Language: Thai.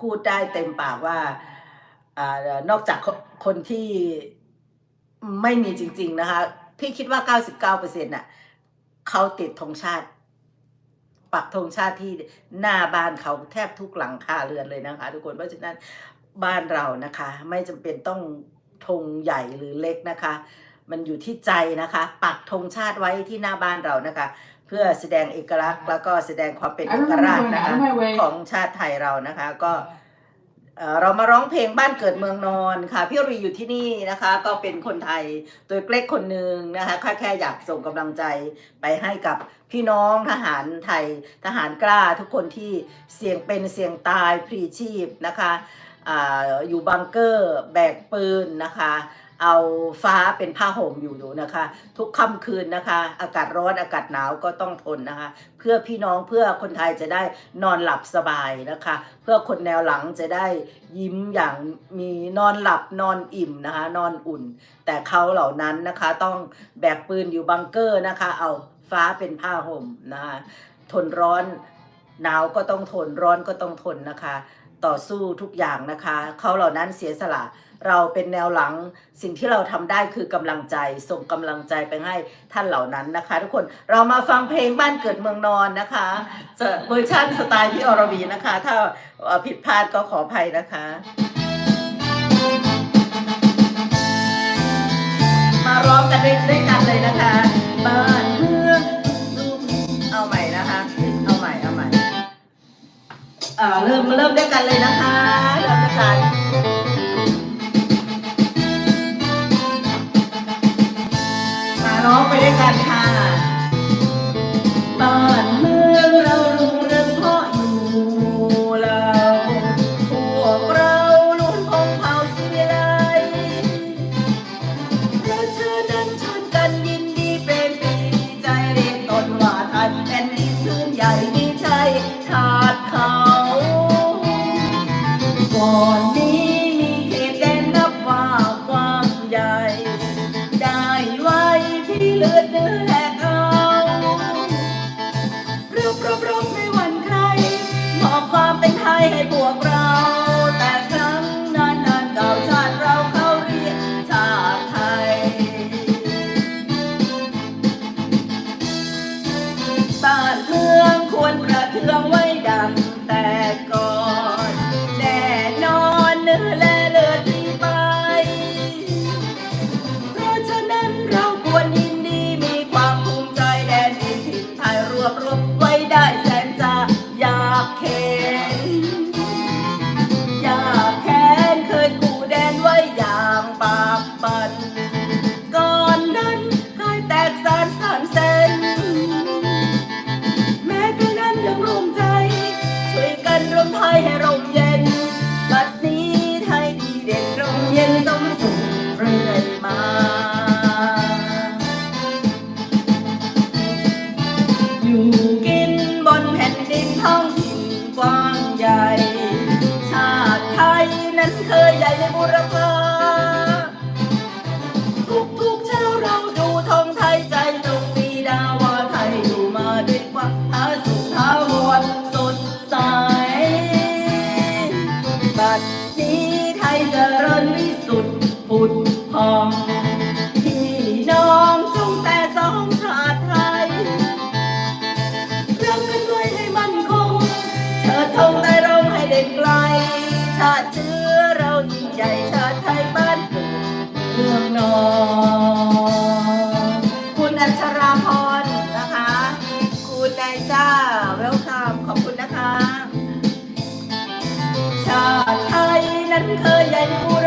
พูดได้เต็มปากว่าอนอกจากคนที่ไม่มีจริง ๆ นะคะ พี่คิดว่า 99%น่ะเขาติดธงชาติ ปักธงชาติที่หน้าบ้านเขาแทบทุกหลังคาเรือนเลยนะคะ ทุกคนเพราะฉะนั้นบ้านเรานะคะ ไม่จำเป็นต้องธงใหญ่หรือเล็กนะคะ มันอยู่ที่ใจนะคะ ปักธงชาติไว้ที่หน้าบ้านเรานะคะ พื่อแสดงเอกลักษณ์แล้วก็แสดงความเป็น I เอก remember ราช going นะ out คะ of my way. ของชาติไทยเรานะคะ ก็เอ่อเรามาร้องเพลงบ้านเกิดเมืองนอนค่ะพี่รีอยู่ที่นี่นะคะ ก็เป็นคนไทยตัวเล็กคนหนึ่งนะคะแค่แค่อยากส่งกำลังใจไปให้กับพี่น้องทหารไทยทหารกล้าทุกคนที่เสี่ยงเป็นเสี่ยงตายพลีชีพนะคะอาอยู่บังเกอร์แบกปืนนะคะ เอาฟ้าเป็นผ้าห่มอยู่ดูนะคะ ทุกค่ำคืนนะคะ อากาศร้อนอากาศหนาวก็ต้องทนนะคะ เพื่อพี่น้องเพื่อคนไทยจะได้นอนหลับสบายนะคะ เพื่อคนแนวหลังจะได้ยิ้มอย่างมีนอนหลับนอนอิ่มนะคะ นอนอุ่น แต่เขาเหล่านั้นนะคะต้องแบกปืนอยู่บังเกอร์นะคะ เอาฟ้าเป็นผ้าห่มนะคะทนร้อนหนาวก็ต้องทนร้อนก็ต้องทนนะคะ ต่อสู้ทุกอย่างนะคะเขาเหล่านั้นเสียสละเราเป็นแนวหลังสิ่งที่เราทำได้คือกำลังใจส่งกำลังใจไปให้ท่านเหล่านั้นนะคะ ทุกคนเรามาฟังเพลงบ้านเกิดเมืองนอนนะคะเวอร์ชันสไตล์พี่อรวีนะคะ ถ้าผิดพลาดก็ขออภัยนะคะ เอ่อเริ่มเริ่มด้วยกันเลยนะคะเริ่มด้วยกันมาร้องไปด้วยกันค่ะบ้านเมืองเรารุ่งเรืองเพราะอยู่เราพวกเราล้วนพงเผาศิไลเราะฉะนั้นชนกันยินดีเป็นปีใจเรียกตนว่าไทยแผ่นดินพื้นใหญ่มีใจชา เลือดเนื้อแหลกเอารบรบรบไม่หวั่นใครมอบความเป็นไทยให้พวกเรา แต่ครั้งนานนานเก่าชาติเราเขาเรียกชาติไทย บ้านเมืองควรประเทืองไว้ดังแต่ก่อนา ริญวิสุทธิ์ผุดพอง ยนั้น